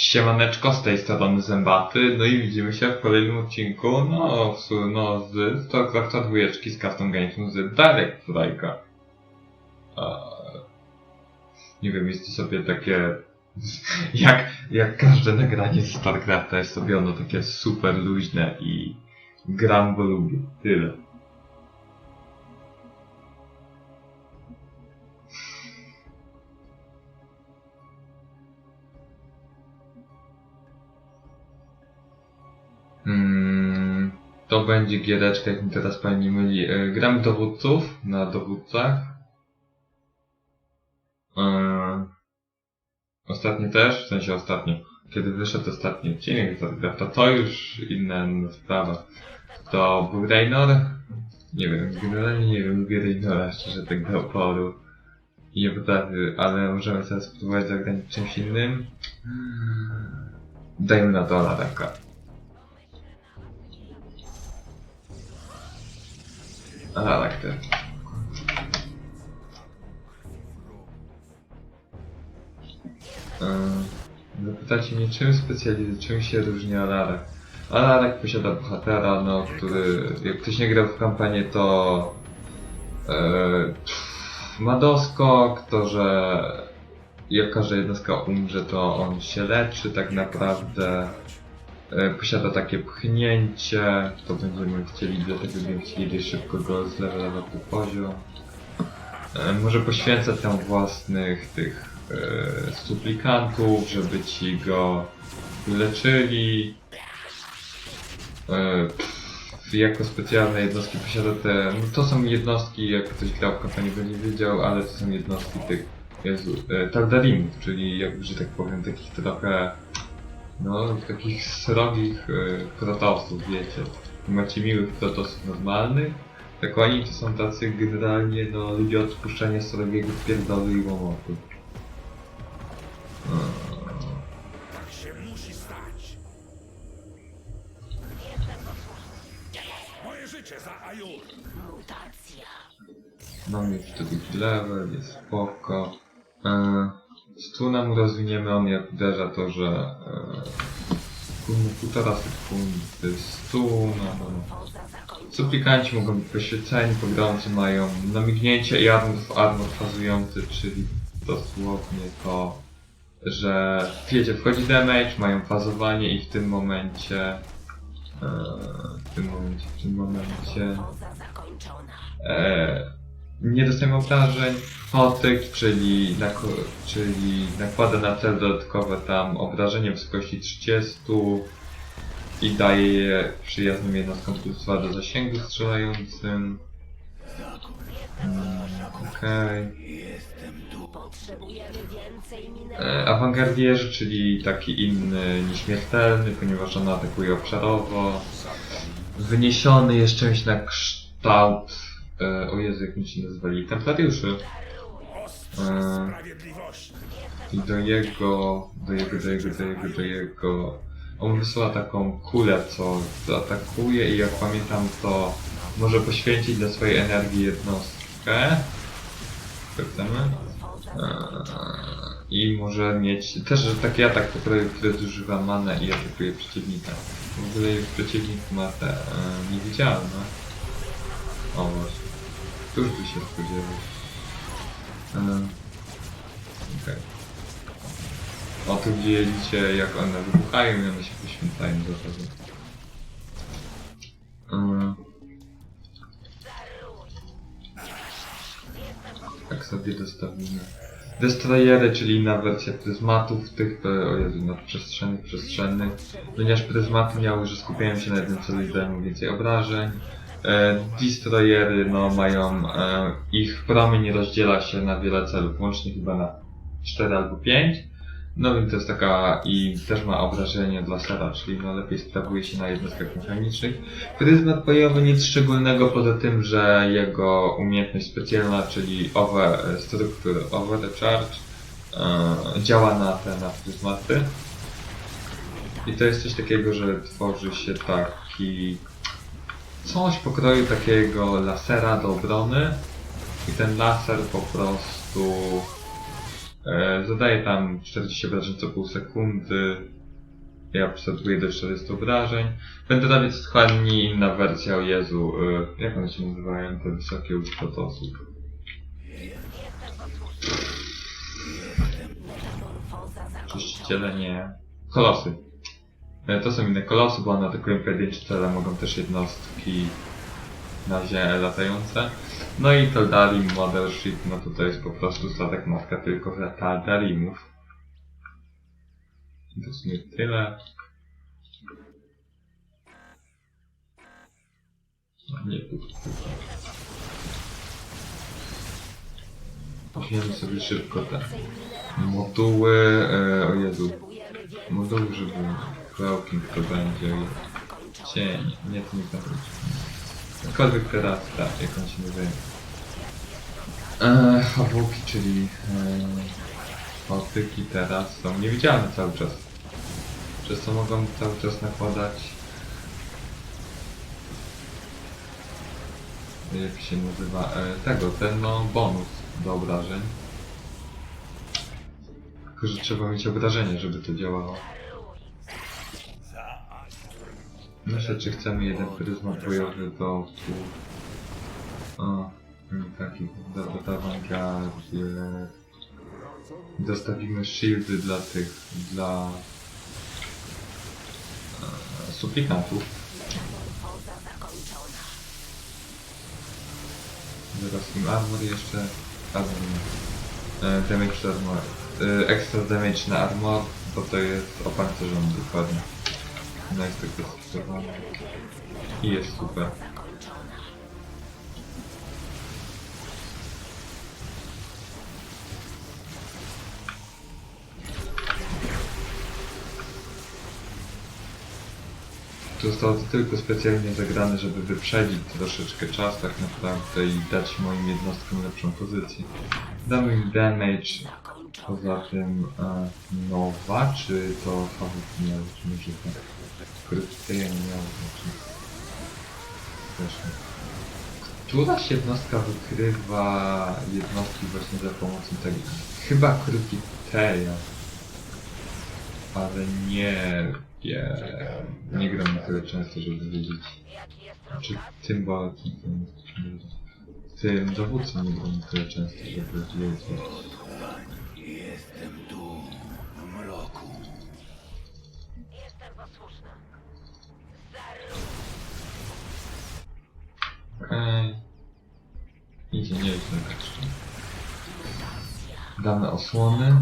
Siemaneczko, z tej strony Zębaty, no i widzimy się w kolejnym odcinku, no, w, no z StarCrafta dwójeczki z Custom Games z Direct Strike'a. Eee, Nie wiem, jest to sobie takie, jak, jak każde nagranie z StarCrafta jest sobie ono takie super luźne i gram, bo lubię. Tyle. To będzie giereczka, jak mi teraz pani myli. E, Gramy dowódców na dowódcach. E, Ostatni też, w sensie ostatni. Kiedy wyszedł ostatni odcinek z to już inna sprawa. To był Raynor. Nie wiem, generalnie nie wiem, lubię Raynora, szczerze tak do oporu. Nie potrafię, ale możemy teraz spróbować zagrać czymś innym. Dajmy na to Alaraka. Alarak też. Eee, Zapytacie mnie, czym specjalizuje, czym się różni Alarak? Alarak posiada bohatera, no, który, jak ktoś nie grał w kampanię, to e, ma doskok, to, że jak każda jednostka umrze, to on się leczy tak naprawdę. E, posiada takie pchnięcie, to będziemy chcieli, dlatego będziemy chcieli szybko go zlewelować do poziom. E, może poświęcać tam własnych tych e, suplikantów, żeby ci go leczyli. E, pff, jako specjalne jednostki posiada te, no to są jednostki, jak ktoś grał w kampanii będzie wiedział, ale to są jednostki tych, Jezu, e, czyli jak, że tak powiem, takich trochę no, takich srogich y, protosów, wiecie. Macie miłych protosów normalnych, tak oni to są tacy generalnie, no, ludzie odpuszczania srogiego pierdolu i łomotu. Tak się musi stać. Moje życie za Ajur. Mamy już tu drugi level, jest spoko. E, Stuna rozwiniemy, on jak uderza to, że e, półtora sekundy stuna. No. Suplikanci mogą być poświeceni, pogromcy mają namignięcie i armor fazujący, czyli dosłownie to, że wiecie, wchodzi damage, mają fazowanie i w tym momencie e, w tym momencie, w tym momencie e, nie dostajemy obrażeń, hotyk, czyli, nako- czyli nakłada na cel dodatkowe tam obrażenie w wysokości 30 i daje je przyjaznym jednostkom 2 do zasięgu strzelającym. Mm, Okej. E, Awangardierzy, czyli taki inny nieśmiertelny, ponieważ on atakuje obszarowo. Wyniesiony jest czymś na kształt... E, o Jezu, jak mi się nazwali? Templariuszy. Sprawiedliwości. I do jego, do jego, do jego, do jego, do jego... On wysyła taką kulę, co atakuje i jak pamiętam, to może poświęcić dla swojej energii jednostkę. Sprawdzamy. Eee, I może mieć też że taki atak, który, który zużywa manę i atakuje przeciwnika. W ogóle jak przeciwnik ma te e, niewidzialne. O właśnie. Któż by się spodziewał? O, tu gdzie widzicie jak one wybuchają i one się poświęcają do tego. Tak sobie dostawimy. Destroyery, czyli inna wersja pryzmatów, tych, e, o Jezu, nadprzestrzennych, przestrzennych. Ponieważ pryzmaty miały, że skupiają się na jednym celu i dają więcej obrażeń. E, destroyery, no, mają, e, ich promień rozdziela się na wiele celów, łącznie chyba na 4 albo 5. No więc to jest taka, i też ma obrażenie dla sera, czyli no lepiej sprawuje się na jednostkach mechanicznych. Pryzmat bojowy nic szczególnego poza tym, że jego umiejętność specjalna, czyli over, struktur overcharge, e, działa na te, na pryzmaty. I to jest coś takiego, że tworzy się taki coś pokroju takiego lasera do obrony i ten laser po prostu E, zadaję tam 40 obrażeń co pół sekundy. Ja przeszaduję do 400 obrażeń. Wędrowiec tchłani, inna wersja, o Jezu, e, jak one się nazywają, te wysokie uskotosów? Czyściciele nie. Kolosy. E, To są inne kolosy, bo one atakują pojedyncze cele, mogą też jednostki na ziemię latające. No i Taldarim Mothership, no to to jest po prostu statek matka tylko dla Taldarimów. I to w sumie tyle. No, nie. Weźmiemy sobie szybko te moduły, e, o Jezu, moduły, żeby cloaking to będzie i cień, nie to nie zawróci. Jakkolwiek teraz, tak, jak on się nazywa. Eee, czyli e, patyki teraz są niewidzialne cały czas. Przez co mogą cały czas nakładać jak się nazywa, e, tego, ten no bonus do obrażeń. Tylko, że trzeba mieć obrażenie, żeby to działało. Myślę, czy chcemy jeden pryzmat bojowy do tu. O, mm, taki, do, do do awangardzie. Dostawimy shieldy dla tych, dla e, suplikantów. Zaraz im armor jeszcze. Armor. E, damage armor. E, extra damage na armor, bo to jest opancerzony dokładnie. No jest tak zastosowany. I jest super. Zostało to tylko specjalnie zagrane, żeby wyprzedzić troszeczkę czas tak naprawdę i dać moim jednostkom lepszą pozycję. Damy im damage, poza tym e, nowa, czy to fawor miał, czy może tak? Krytyja nie miał, znaczy... Też nie. Któraś jednostka wykrywa jednostki właśnie za pomocą tego? Chyba Krypiteja. Ale nie wiem. Nie gram na tyle często, żeby wiedzieć. Czy tym balotnikiem, czy tym dowódcą nie gram na tyle często, żeby wiedzieć. Jestem tu, w mroku. Okej. Idzie nieźle jeszcze. Damy osłony.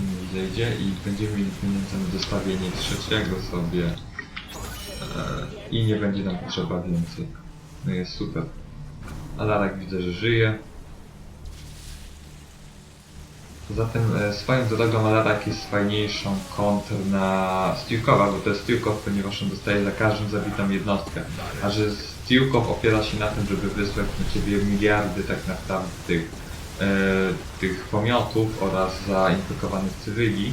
Nie zejdzie i będziemy mieli pieniądze na dostawienie trzeciego sobie. E, I nie będzie nam potrzeba więcej. No jest super. Alarak widzę, że żyje. Poza tym e, swoją drogą Alarak jest fajniejszą kontr na Stiukowa, bo to jest Stiukow, ponieważ on dostaje za każdą zabitą jednostkę. A że Stiukow opiera się na tym, żeby wysłać na ciebie miliardy tak naprawdę tych, e, tych pomiotów oraz zainfekowanych cywili,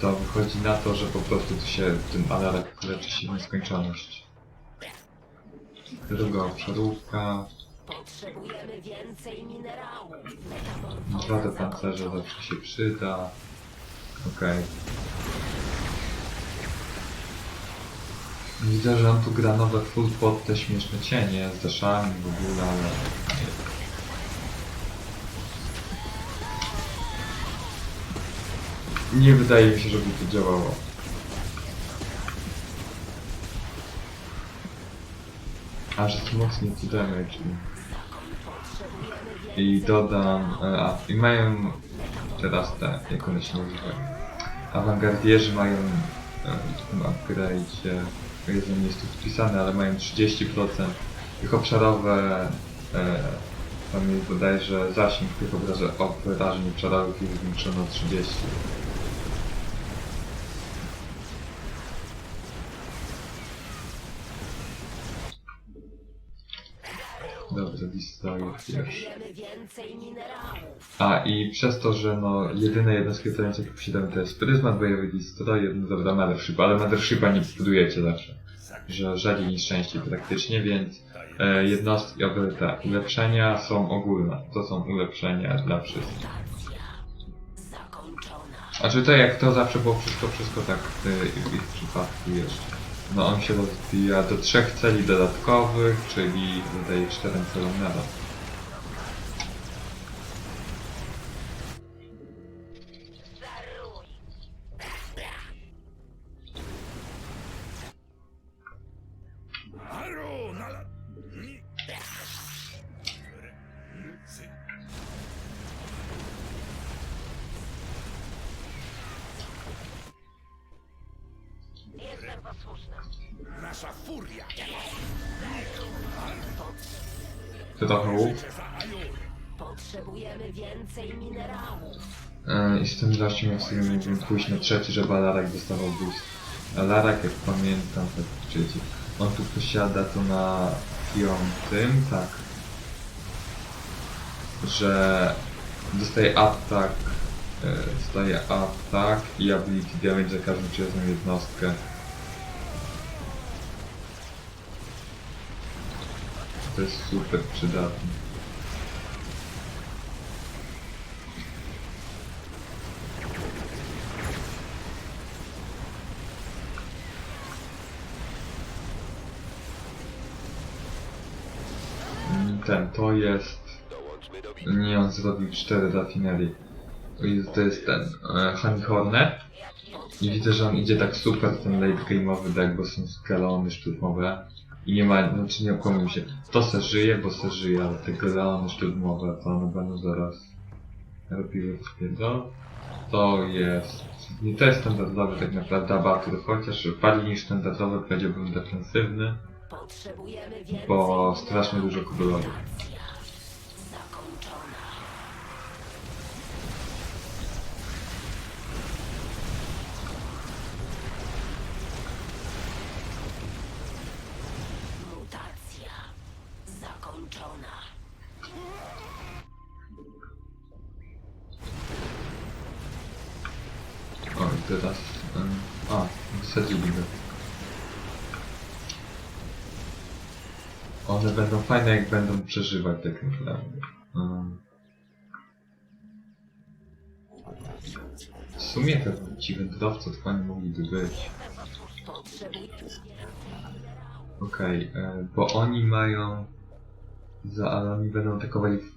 to wychodzi na to, że po prostu to się ten Alarak leczy się w nieskończoność. Druga obszarówka. Potrzebujemy więcej minerałów. Dwa do pancerza zawsze się przyda. Okej. Widzę, że on tu gra nowe full pod te śmieszne cienie z deszami w ogóle, ale... Nie wydaje mi się, żeby to działało. A, że wzmocni to damage. I, dodam... e, A, i mają teraz te, jak one się nazywają. Awangardierzy mają e, w tym upgrade'cie, jest nie jest tu wpisane, ale mają 30%. Ich obszarowe, e, tam jest bodajże zasięg tych obrażeń obszarowych jest zwiększony o 30. Dobrze, lista jest pierwsza. Potrzebujemy więcej minerałów. A i przez to, że no jedyne jednostki stojące jakie posiadamy to jest pryzmat bojowy, destroyer, no dobra, mothership, ale mothershipa nie budujecie zawsze. że rzadziej niż częściej praktycznie, więc e, jednostki, oby te ulepszenia są ogólne. To są ulepszenia dla wszystkich. Zakończona. A czy to jak to zawsze było wszystko, wszystko tak w, w ich przypadku jeszcze. No on się rozwija do trzech celi dodatkowych, czyli dodaje czterem celom na Trochę łuk. Potrzebujemy więcej minerałów. E, I z tym gościem ja sobie mógłbym pójść na trzeci, żeby Alarak dostawał boost. Alarak, jak pamiętam, tak trzeci. On tu posiada to na piątym, tak. Że dostaje atak, e, dostaje atak i ability damage za każdą przyjazną jednostkę. To jest super przydatne. Ten, to jest... Nie, on zrobił 4 rafinerii. To jest, to jest ten, e, Honey Hornet. I widzę, że on idzie tak super, ten late game'owy deck, bo są skalony szturmowe. I nie ma, znaczy nie okłamujmy się. To se żyje, bo se żyje, ale te galeony szturmowe, to one będą zaraz robiły wpierdol. To jest... I to jest standardowy tak naprawdę abatur, chociaż bardziej niż standardowy powiedziałbym defensywny, Potrzebujemy więcej bo strasznie dużo kubelowych. Przeżywać tak naprawdę. Um. W sumie te ci wędrowcy to fajnie mogliby być. Okej, e, bo oni mają... Za, ale oni będą atakowali... w-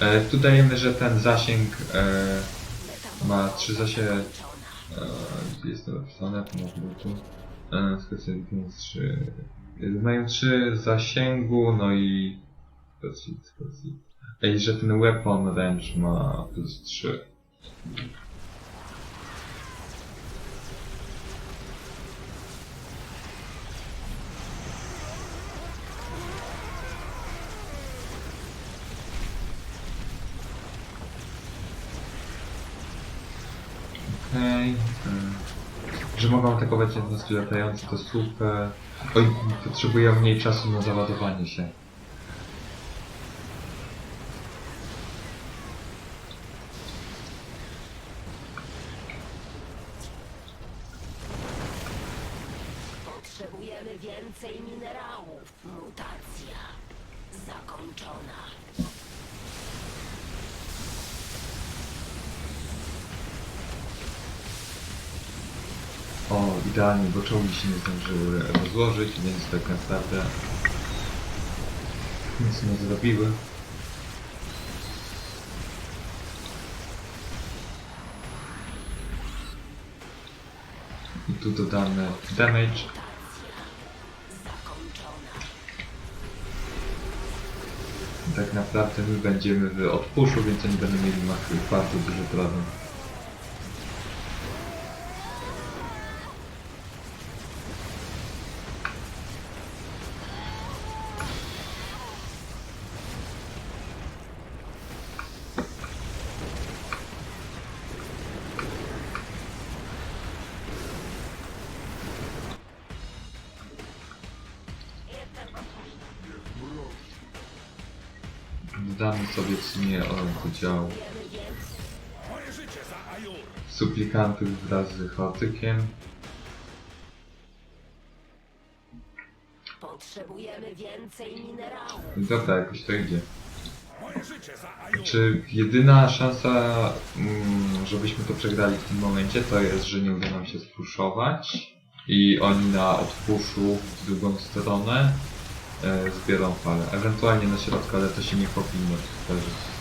E, tu dajemy, że ten zasięg e, ma trzy zasięgi... E, jest to napisane? To może być tu. E, trzy... e, Mają trzy zasięgu, no i... Ej, że ten weapon range ma plus 3. Okej. e, Że mogą atakować jednostki latające, to super. Oj, potrzebuję mniej czasu na załadowanie się. Potrzebujemy więcej minerałów. Mutacja zakończona. O, idealnie, bo czołgi się nie zdążyły rozłożyć, więc tak naprawdę nic nie zrobiły. I tu dodamy damage. I tak naprawdę my będziemy w odpuszu, więc oni będą mieli bardzo duży problem. Sumie o, działu suplikantów wraz z chaotykiem. Potrzebujemy więcej minerałów. Dobra, jakoś to idzie. Czy jedyna szansa, mm, żebyśmy to przegrali w tym momencie, to jest, że nie uda nam się spuszować i oni na odpuszu w drugą stronę e, zbiorą falę. Ewentualnie na środku, ale to się nie powinno zdarzyć.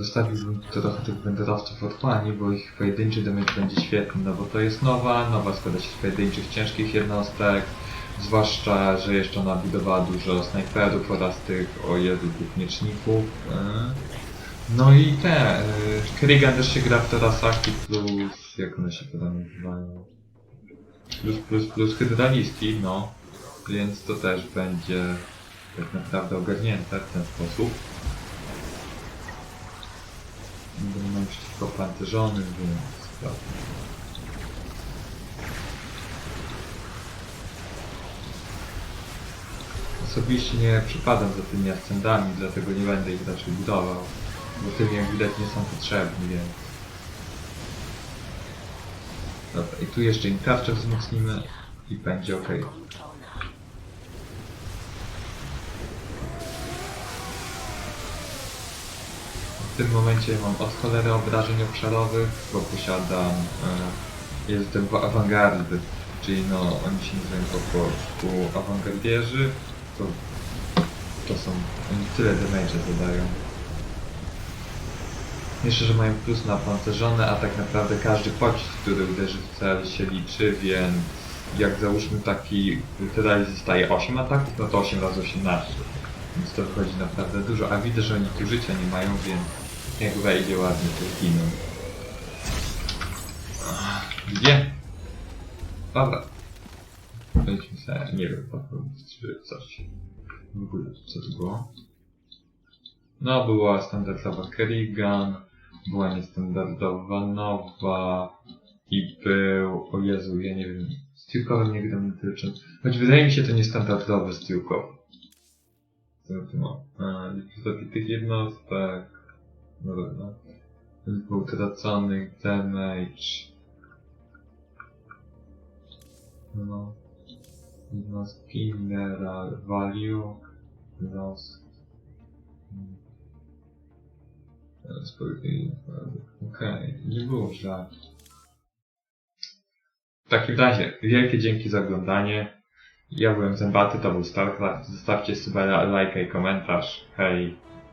Dostawiłbym trochę tych wędrowców otchłani, bo ich pojedynczy damage będzie świetny, no bo to jest nowa, nowa składa się z pojedynczych ciężkich jednostek, zwłaszcza, że jeszcze ona budowała dużo snajperów oraz tych, o Jezu, mieczników. e. No i te, e, Kerrigan też się gra w Terasaki plus, jak one się tam nazywają? Plus, plus, plus hydraliski, no. Więc to też będzie tak naprawdę ogarnięte w ten sposób. Będę miał przeciwko pancerzonym, więc sprawdzę. Osobiście nie przypadam za tymi ascendami, dlatego nie będę ich raczej budował. Bo tym jak widać nie są potrzebni, więc... Dobra, i tu jeszcze im tarczę wzmocnimy i będzie ok. Zakończona. W tym momencie mam od cholery obrażeń obszarowych, bo posiadam... E, jestem w awangardy, czyli no oni się nazywają po polsku awangardierzy, to, to są... oni tyle damage'a zadają. Jeszcze, że mają plus na pancerzone, a tak naprawdę każdy pocisk, który uderzy w cel się liczy, więc jak załóżmy taki tyrali zostaje 8 ataków, no to 8 razy 18. Więc to wychodzi naprawdę dużo, a widzę, że oni tu życia nie mają, więc jak wejdzie ładnie, to. Ach, Gdzie? Dobra. Wejdźmy sobie, nie wiem, czy coś. W ogóle, co to było? No, była standardowa Kerrigan, była niestandardowa nowa i był, o Jezu, ja nie wiem, z Tiłkowem nie gram na tyle. Choć wydaje mi się to niestandardowy z Tiłkow. Co tu mam? A, zabitych jednostek. Dobra, no. Liczba utraconych damage. No. Jednostki, mineral, value. Hmm. Teraz Okej, nie było źle. W takim razie, wielkie dzięki za oglądanie. Ja byłem Zębaty, to był StarCraft. Zostawcie sobie lajka i komentarz. Hej.